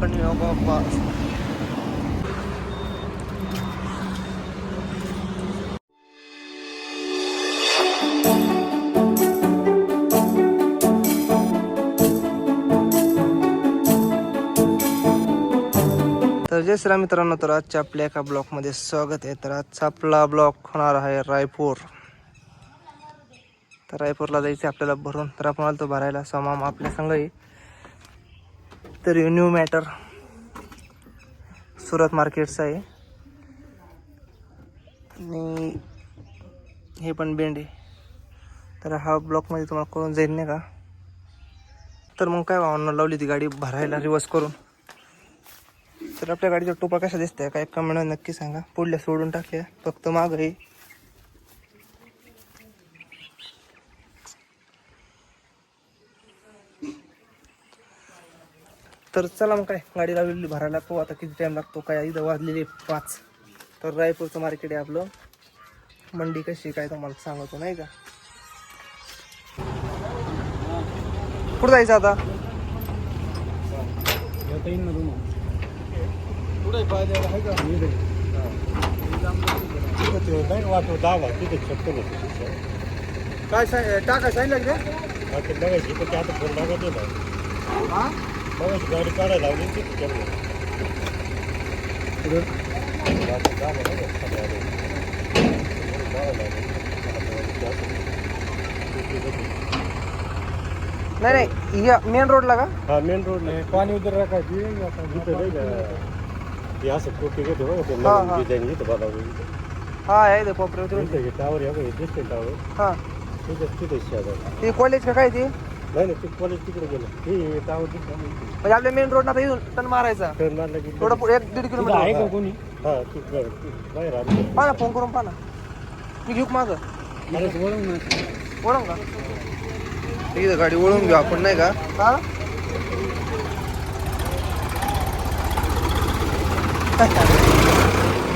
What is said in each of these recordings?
पण बाबा तर जय श्रीराम मित्रांनो तर आजच्या आपल्या एका ब्लॉकमध्ये स्वागत आहे. तर आजचा आपला ब्लॉक होणार आहे रायपूर. तर रायपूरला जायचं आहे आपल्याला भरून. तर आपण आलो भरायला. सोमाम आपल्या संघ तर न्यू मॅटर सुरत मार्केटचं आहे. आणि हे पण बेंड आहे. तर हा ब्लॉकमध्ये तुम्हाला कळून जाईल नाही का? तर मग काय भावना लावली ती गाडी भरायला रिवर्स करून. तर आपल्या गाडीचा टोपा कसा दिसतंय? काय कमेंट नक्की सांगा. पुढल्या सोडून टाकल्या फक्त माग आहे. तर चला मग काय गाडी लावलेली भरायला लागतो आता किती टाइम लागतो काय इथं वाजलेले पाच. तर रायपूरचं मार्केट आहे आपलं. मंडी कशी काय तुम्हाला सांगतो नाही का? कुठं जायचं आता? काय टाका सांगितलं गाडी काढायला लावली नाही नाही या मेन रोडला का? हा मेन रोड पाणी उतर राखायची. जिथे नाही का? हे असं कोटी घेतो बघा ते हा, नवीन हा. डिझाईन इथं बनवली हा आहे ते कोपऱ्यावर इथे हे टावर आहे बघा, हे दिसते टावर हा. तिथे तिथे शेजार. ते कॉलेज का काय ते? नाही नाही ते कॉलेज तिकडे गेलं. हे म्हणजे आपल्या मेन रोड ना इथून टन मारायचा. टर्न मारला की थोडं पुढे एक दीड आहे किलोमीटर का कोणी? हा तू बाहेर आली. पहा ना फोन करून पहा ना. मी घेऊ माग? वळून का? इथं गाडी वळून घेऊ आपण नाही का? हा?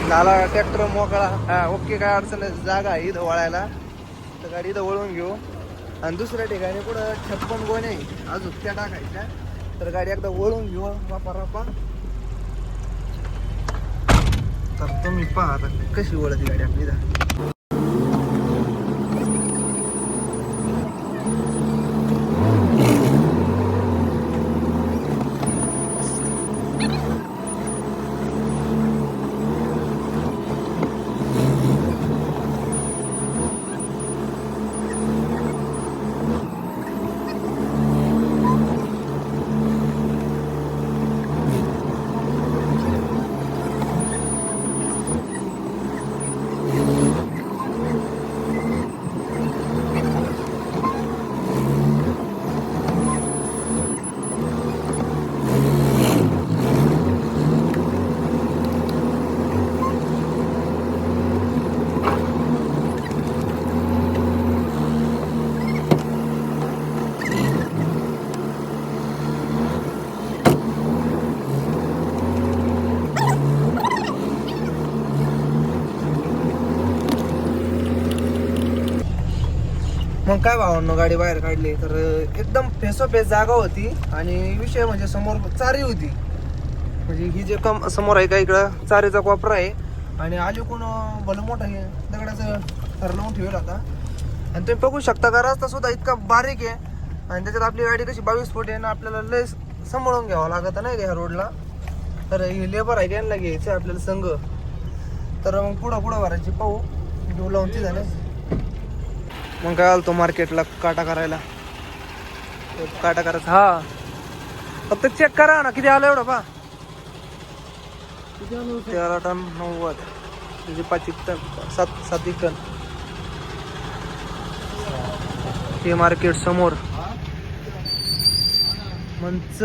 झाला ट्रॅक्टर मोकळा. हा ओके काय अडचण नाही. जागा आहे इथं वळायला. तर गाडी इथं वळून घेऊ. आणि दुसऱ्या ठिकाणी पुढं छप्पन गोण्या आहे अजून त्या टाकायच्या. तर गाडी एकदा वळून घेऊ वापा रापा. तर तुम्ही पहा आता कशी वळती गाडी आपली मग काय भावांनो गाडी बाहेर काढली. तर एकदम फेसोफेस जागा होती आणि विषय म्हणजे समोर चारी होती. म्हणजे ही जे कम समोर आहे का इकडं? चारीचा कोपरा आहे. आणि आली कोण भलं मोठं हे दगडाचं थर लावून ठेवलं आता आणि तुम्ही बघू शकता का रस्ता सुद्धा इतका बारीक आहे. आणि त्याच्यात आपली गाडी कशी बावीस फूट आहे ना आपल्याला लय सांभाळून घ्यावं लागत नाही का ह्या रोडला. तर हे लेबर आहे त्यांना घ्यायचं आहे आपल्याला संघ. तर मग पुढं पुढं भरायची पाहू. घेऊ लावून ती झालं. मग काय आलतो मार्केटला काटा करायला? काटा करायचा हा. फक्त चेक करा ना किती आलं एवढं पा तेरा टन नव्वद. तुझे पाच एक टन सात सात एक टन. हे मार्केट समोर. मंच.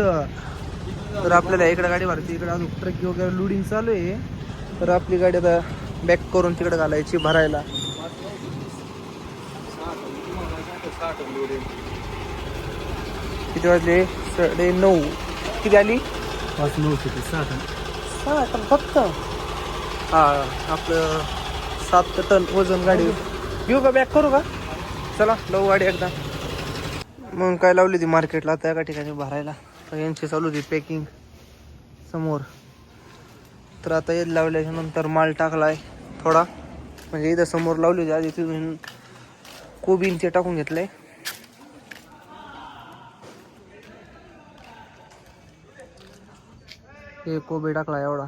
तर आपल्याला इकडे गाडी भरायची इकडे अजून ट्रक वगैरे लोडिंग चालू आहे. तर आपली गाडी आता बॅक करून तिकडे घालायची भरायला. किती वाजले? साडे नऊ. किती आली? पाच नऊ किती सहा सहा टन फक्त. हा आपलं सात टन वजन गाडी घेऊ का बॅक करू का? चला लावू गाडी एकदा. मग काय लावली ती मार्केटला? त्या एका ठिकाणी भरायला. तर यांची चालू होती पॅकिंग समोर. तर आता येत लावल्याच्या नंतर माल टाकलाय थोडा. म्हणजे इथं समोर लावली होती आधी तिथून कोबीन ते टाकून घेतलंय. हे कोबी टाकला एवढा.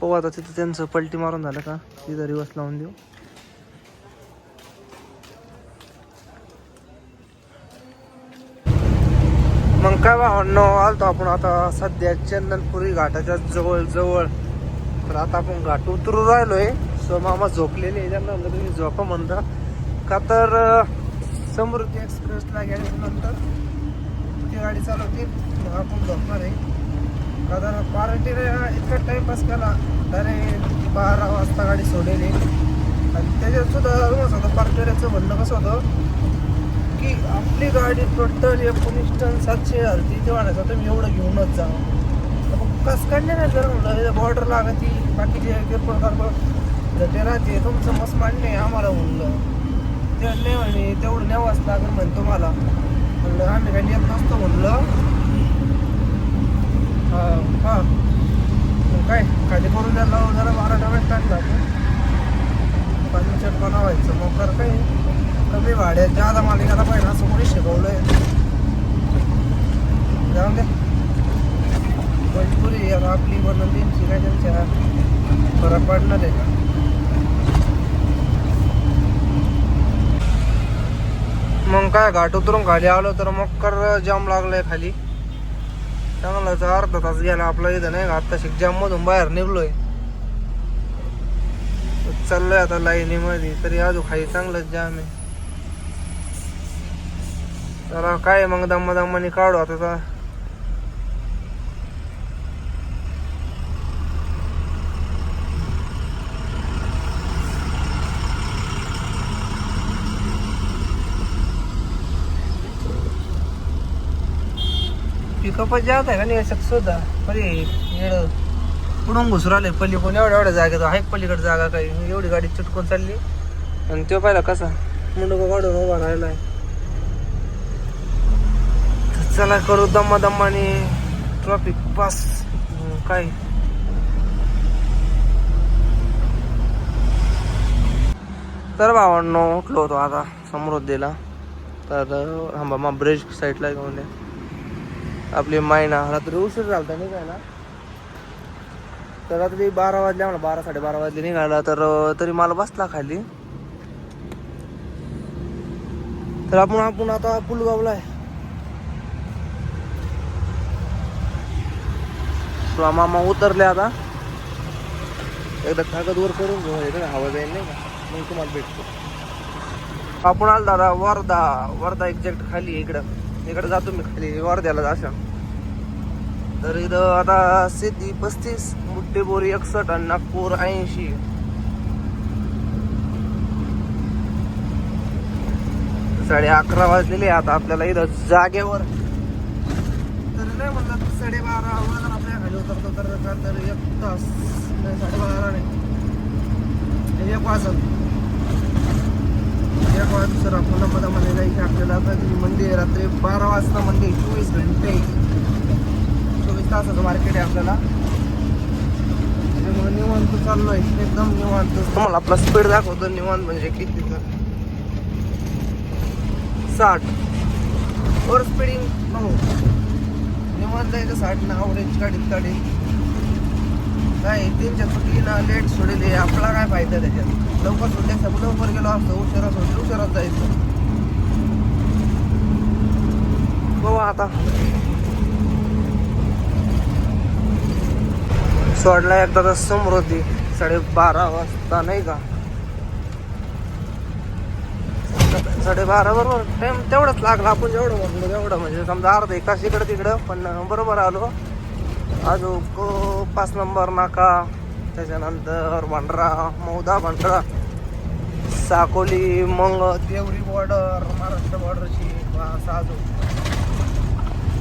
पाहू आता तिथं त्यांचं पलटी मारून झालं का? तिथं रिवर्स लावून देऊ. मग काय भावांनो आलतो आपण आता सध्या चंदनपुरी घाटाच्या जवळ जवळ तर आता आपण घाट उतरू राहिलोय. सो मामा झोपलेले त्यांना म्हणलं तुम्ही झोपा म्हणता. का तर समृद्धी एक्सप्रेसला गेल्यानंतर ती गाडी चालवते. मग आपण झोपणार आहे. का तर पार्टीने इतका टाईमपास केला. डायरेक्ट बारा वाजता गाडी सोडलेली. आणि त्याच्यात सुद्धा रूमच होतं पार्टीचं म्हणणं कसं होतं की आपली गाडी टोटल एकोणीस टन सातशे हलती ते वाढायचं. तुम्ही एवढं घेऊनच जा तर नाही जर बॉर्डर लागती बाकीचे किरकोळ कारकोळ जर ते राहते तुमचं मस्त मांडणे आम्हाला म्हणलं. ते नाही म्हणे तेवढं न्यावंच लागेल म्हणे तुम्हाला. म्हणलं आम्ही काही येत नसतो म्हणलं. हां मग काय खाली करून द्यायला लावून जरा बारा डब्यात टाकला फर्निचर बनवायचं व्हायचं मग कर काय? कमी भाड्यात जादा मालिकाला पाहिजे असं कोणी शिकवलंय. जाऊन दे. मजबुरी आहे आता आपली बनवून शिकायच्या काय त्यांच्या फरक पडणार आहे का मग काय घाट उतरून खाली आलो तर मग कर जाम लागलाय खाली. चांगलाच अर्धा तास गेला आपला इथं नाही का आता जाम मधून बाहेर निघलोय. चाललोय आता लाईनीमध्ये तरी अजून खाली चांगलंच जाम आहे. तर काय मग दम्मा दम्मानी काढू आता पिकअपच जात आहे का नाही? शकत सुद्धा. अरे येड. पुढून घुसू राहिले पल्ली पण एवढ्या एवढ्या जागेत. आहे पलीकडे जागा काही? एवढी गाडी चुटकून चालली. आणि तो पाहिला कसा? मुंडको काढून उभा राहिला तर चला करू दम्मा दम्माने ट्रॉफिक पास काय? तर भावांनो उठलो होतो आता समृद्धीला. तर हा मग ब्रिज साईडला घेऊन द्या आपली मायना रात्री उशीर झालता नाही काय ना तर रात्री बारा वाजले मला बारा साडेबारा वाजले निघाला तर तरी मला बसला खाली. तर आपण आपण आता पुलगावला आहे. तुला मामा उतरले आता. एकदा कागद वर करून घेऊ इकडे हवा जाईल नाही का? मग तुम्हाला भेटतो. आपण आलो दादा वर्धा. वर्धा एक्झॅक्ट खाली इकडं. इकडे जातो मी खाली वर्ध्याला अशा. तर इथं आता सिद्धी पस्तीस मुठ्ठे एकसठ एकसष्ट आणि नागपूर ऐंशी. साडे अकरा वाजलेले आता आपल्याला इथं जागेवर. तर नाही म्हणलं साडेबारा वाजता आपल्या खाली उतरतो तर तर एक तास नाही साडेबारा नाही. एक वाजत त्या काळात सर आपल्याला मधामध्ये जायचं आपल्याला आता ती मंदिर रात्री बारा वाजता मंदिर चोवीस घंटे. चोवीस तासाचं मार्केट आहे आपल्याला. त्याच्यामुळे निवांत चाललोय एकदम निवांत. तुम्हाला आपला स्पीड दाखवतो निवांत म्हणजे किती तर. साठ. ओव्हर स्पीडिंग नको निवांत जायचं साठ ना ऑरेंज गाडीत गाडी काय त्यांच्या ना लेट सोडले आपला काय फायदा त्याच्यात? लवकर सोडल्यास लवकर गेलो असतो उशिरा सोडले उशिराच जायचं. बघू आता. सोडला एकदा तर समृद्धी साडेबारा वाजता नाही का? साडेबारा बरोबर टाइम तेवढंच लागला आपण जेवढं म्हणलो तेवढं म्हणजे समजा अर्धा एक तास इकडं तिकडं पण बरोबर आलो. अजून पाच नंबर नाका. त्याच्यानंतर भंडरा मौदा भांडरा साकोली मंग देवरी बॉर्डर महाराष्ट्र बॉर्डरची असं अजून.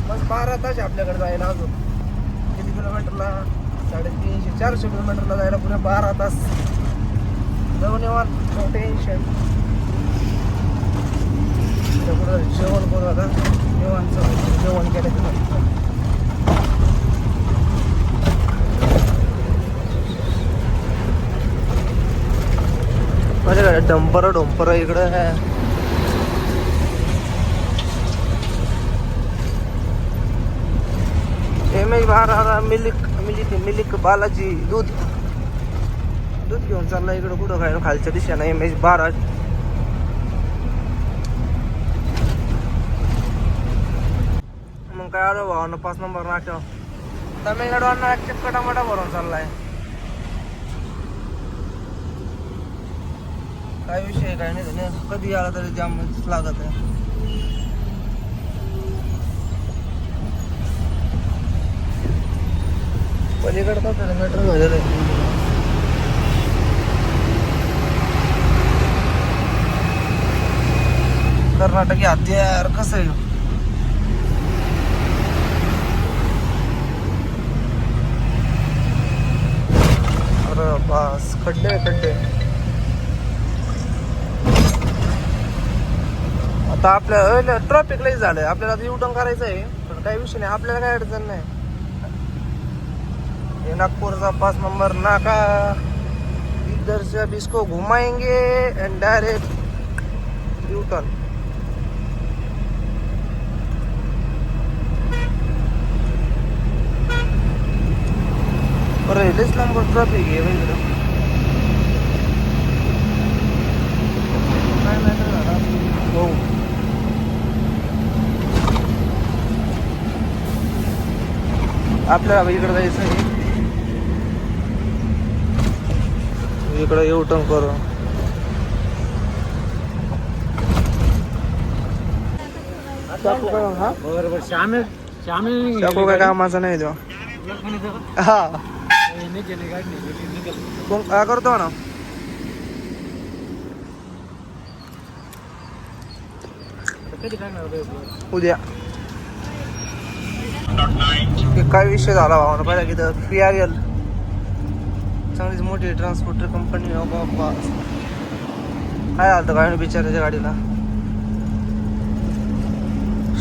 बस बारा तास आहे आपल्याकडे जायला अजून. किती किलोमीटरला साडेतीनशे चारशे किलोमीटरला जायला पुन्हा बारा तास. जाऊन येवा नो टेन्शन जेवण करू आता. जेवण जेवण केलं डंपर डोंपर इकडं. आहे एम एच बारा मिलिक मिलिक मिलिक बालाजी दूध. दूध घेऊन चालला इकडं कुठं काय खालच्या दिशेनं एम एच बारा मग काय आलो भावानं पाच नंबर नाट्य तमिळनाडू अण्णा चक्कटामटा भरून चाललाय. काय विषय आहे, काय नाही त्याने कधी आला तरी जाम लागत आहे. पलीकडे तर मेट्रो झालेलं आहे. कर्नाटकी हत्यार कसं आहे? अरे बास खड्डे खड्डे. आता आपल्या ट्रॉफिक लई झालंय. आपल्याला आता युटर्न करायचं आहे पण काही विषय नाही. आपल्याला काही अडचण नाही. हे नागपूरचा पाच नंबर नाका. इधर से इसको घुमाएंगे एंड डायरेक्ट यूटर्न अरे लईच नंबर ट्रॉफिक आहे नाही हो. आपल्याला इकडे जायचं आहे. इकडे येऊ टर्न करू चाकू बरोबर श्यामे श्यामे काय कामाचा नाही तो. हा. करतो ना. उद्या. हे काय विषय झाला भावानं? पहिला की पी आर एल चांगलीच मोठी ट्रान्सपोर्टर कंपनी बाबा काय आलं काय बिचाराच्या गाडीला?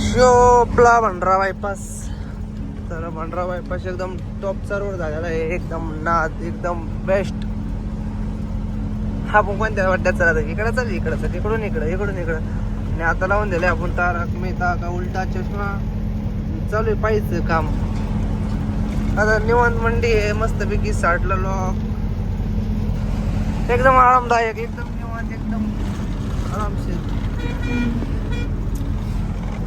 शोपला भंडरा बायपास तर भंडरा बायपास एकदम टॉपचा रोड झालेला आहे. एकदम नाद एकदम बेस्ट हा पण कोणत्या वाट्यात चालत इकडे चाल इकडे चाल इकडून इकडं इकडून इकडं. आणि आता लावून दिले आपण तारक मेहता का उलटा चष्मा. चालू आहे पाहिजे काम. आता निवांत मंडी आहे मस्तपैकी साठला लॉक एकदम आरामदायक एकदम निवांत एकदम आरामशीर.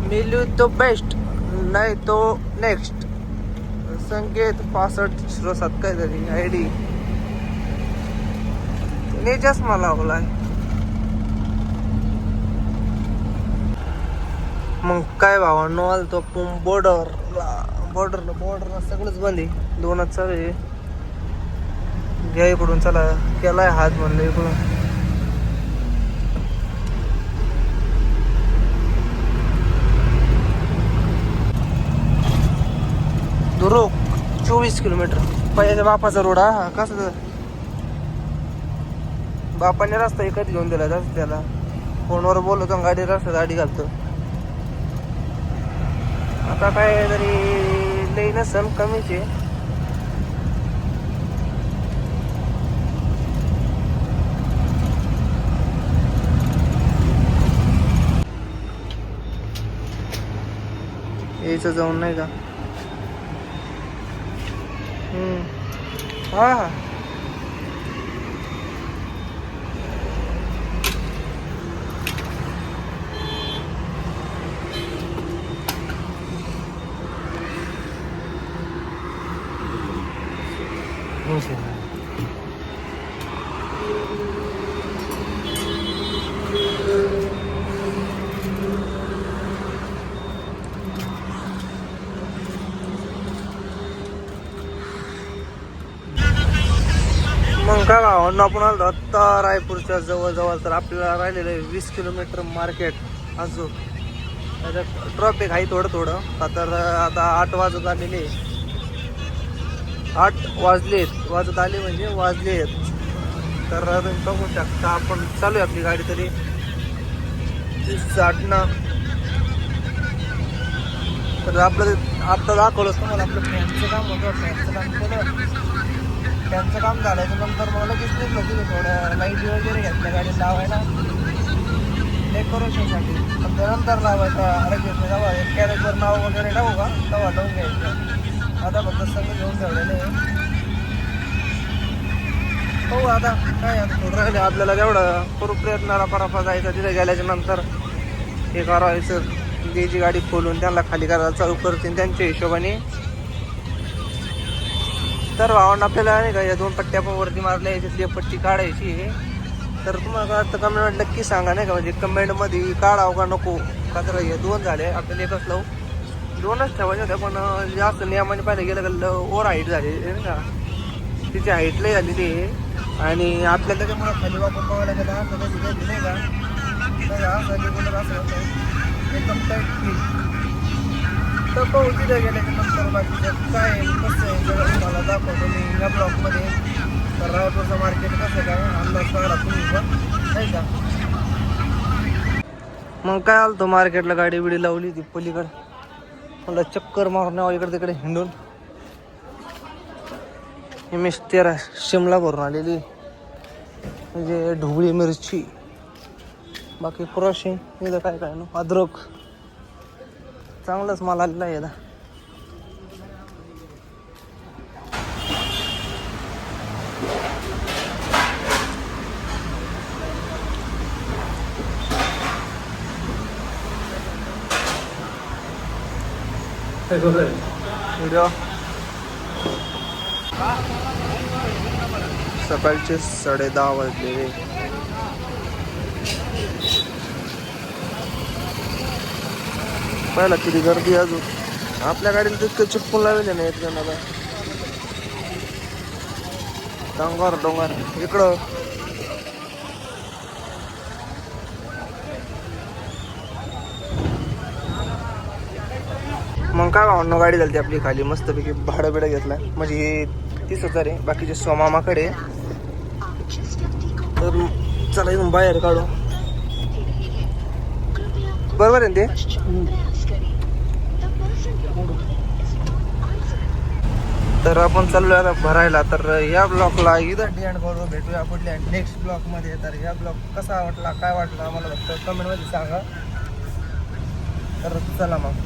मिलू तो बेस्ट नाही तो नेक्स्ट संकेत पासष्ट झिरो सात काहीतरी आय डी तिने चष्मा लावलाय. मग काय भावांनो आलं तो आपण बॉर्डरला बॉर्डरला सगळंच बंद आहे. दोनच चालू आहे. घ्या इकडून चला. केलाय हात म्हणलं इकडून. दुरोक चोवीस किलोमीटर. पहिल्याच्या बापाचा रोड हा कसं बापाने रस्ता एकच घेऊन दिला जास्त त्याला. फोनवर बोलतो गाडी रस्ता गाडी घालतो. आता काय तरी लई नसन कमीच आहे यायचं जाऊन नाही का? हम्म. हा हा. मग काय भावांना आपण आलो. आत्ता रायपूरच्या जवळजवळ तर आपल्याला राहिलेलं आहे वीस किलोमीटर मार्केट. अजून. त्याच्यात ट्रॉफिक आहे थोडं थोडं तर आता आठ वाजत आलेले आठ वाजलेत वाजत आले म्हणजे वाजलेत तर तुम्ही बघू शकता आपण. चालू आहे आपली गाडी तरी. साठणं ना तर आपलं आत्ता दाखवलं तुम्हाला आपलं फॅनचं काम होतं. फॅनचं काम केलं. फॅनचं काम झाल्याच्यानंतर मला लगेच निघलं तिथे थोड्या लाइट वगैरे घेतल्या गाडी लावायला. डेकोरेशनसाठी पण त्यानंतर लावायचं लगेच जेव्हा कॅरेजवर नाव वगैरे लावू का? तेव्हा लावून घ्यायचं. आता फक्त सगळं घेऊन ठेवलेलं आहे. हो आता काय राहिले आपल्याला तेवढं. करू प्रयत्नाला पराफा जायचा तिथे गेल्याच्यानंतर हे करायचं. त्याची गाडी खोलून त्यांना खाली करायला चालू करतील त्यांच्या हिशोबाने. तर भावांना आपल्याला नाही का या दोन पट्ट्या पण वरती मारल्या याच्यातली एक पट्टी काढायची तर तुम्हाला काय वाटतं कमेंट नक्की सांगा नाही का? म्हणजे कमेंटमध्ये काढावं का नको? का तर हे दोन झाले आपल्याला एकच लावू. दोनच ठेवायच्या होत्या पण जास्त नियमाने पाहिलं गेलं का ओव्हर हाईट झाली नाही का? तिची हाईट लई झाली ती. आणि आपल्याला त्याच्यामुळे खाली वापर बघायला गेला असं कधी कधी नाही का? असं एकदम टाईट फील तर पाहू तिथे गेल्याच्यानंतर बाकीचं काय आहे, कसं आहे? जर तुम्हाला दाखवतो मी या ब्लॉकमध्ये तर रायपूरचं मार्केट कसं काय? अंदाज काढा तुम्ही पण. नाही का? मग काय आलं तो मार्केटला गाडी बिडी लावली ती पलीकडे. मला चक्कर मारून इकडे तिकडे हिंडून. एम एस तेरा शिमला भरून आलेली. म्हणजे ढोबळी मिरची. बाकी क्रॉशिंग इथं काय काय ना? अद्रक. चांगलाच माल आलेला आहे व्हिडिओ. सकाळचे साडे दहा वाजलेले पाहिला किती गर्दी अजून. आपल्या गाडीला तितकं चिपकून लावले नाही एक जणाला. डोंगर डोंगर. इकडं. मग काय भावनो गाडी झाली आपली खाली. मस्तपैकी भाडं बिडं घेतलं. म्हणजे हे तीस हजार आहे. बाकीचे सोमामाकडे तर चला इथून बाहेर काढू. बरोबर आहे ना ते? तर आपण चाललो आता भरायला. तर या ब्लॉकला इथं डी अँड करू. भेटूया पुढल्या नेक्स्ट ब्लॉकमध्ये तर या ब्लॉक कसा वाटला काय वाटला आम्हाला फक्त कमेंटमध्ये सांगा. तर चला मग.